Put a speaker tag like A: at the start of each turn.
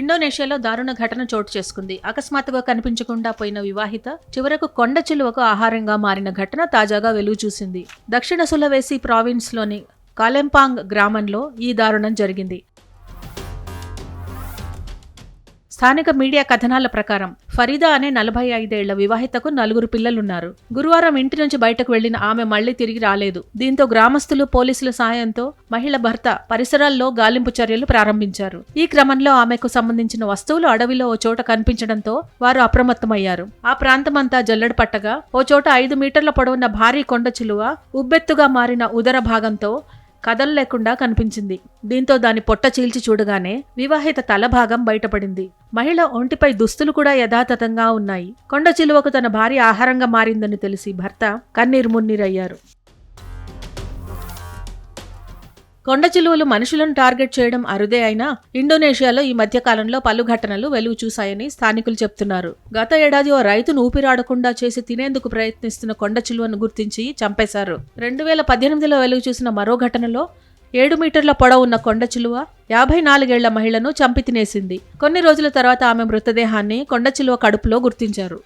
A: ఇండోనేషియాలో దారుణ ఘటన చోటు చేసుకుంది. అకస్మాత్తుగా కనిపించకుండా పోయిన వివాహిత చివరకు కొండ చిలువకు ఆహారంగా మారిన ఘటన తాజాగా వెలుగు చూసింది. దక్షిణ సులవేసి ప్రావిన్స్లోని కాలెంపాంగ్ గ్రామంలో ఈ దారుణం జరిగింది. స్థానిక మీడియా కథనాల ప్రకారం ఫరీదా అనే నలభై ఐదేళ్ళ వివాహితకు నలుగురు పిల్లలున్నారు. గురువారం ఇంటి నుంచి బయటకు వెళ్ళిన ఆమె మళ్ళీ తిరిగి రాలేదు. దీంతో గ్రామస్తులు పోలీసుల సాయంతో మహిళ భర్త పరిసరాల్లో గాలింపు చర్యలు ప్రారంభించారు. ఈ క్రమంలో ఆమెకు సంబంధించిన వస్తువులు అడవిలో ఓ చోట కనిపించడంతో వారు అప్రమత్తమయ్యారు. ఆ ప్రాంతమంతా జల్లెడ పట్టగా ఓ చోట ఐదు మీటర్ల పొడవున్న భారీ కొండ చిలువ ఉబ్బెత్తుగా మారిన ఉదర భాగంతో కదలు లేకుండా కనిపించింది. దీంతో దాని పొట్ట చీల్చి చూడగానే వివాహిత తలభాగం బయటపడింది. మహిళ ఒంటిపై దుస్తులు కూడా యథాతథంగా ఉన్నాయి. కొండ చిలువకు తన భార్య ఆహారంగా మారిందని తెలిసి భర్త కన్నీరు మున్నీరయ్యారు. కొండ చిలువలు మనుషులను టార్గెట్ చేయడం అరుదే అయినా ఇండోనేషియాలో ఈ మధ్యకాలంలో పలు ఘటనలు వెలుగు చూశాయని స్థానికులు చెప్తున్నారు. గత ఏడాది ఓ రైతును ఊపిరాడకుండా చేసి తినేందుకు ప్రయత్నిస్తున్న కొండ చిలువను గుర్తించి చంపేశారు. రెండు వేల పద్దెనిమిదిలో వెలుగు చూసిన మరో ఘటనలో ఏడు మీటర్ల పొడవు ఉన్న కొండ చిలువ యాభై నాలుగేళ్ళ మహిళను చంపి తినేసింది. కొన్ని రోజుల తర్వాత ఆమె మృతదేహాన్ని కొండ చిలువ కడుపులో గుర్తించారు.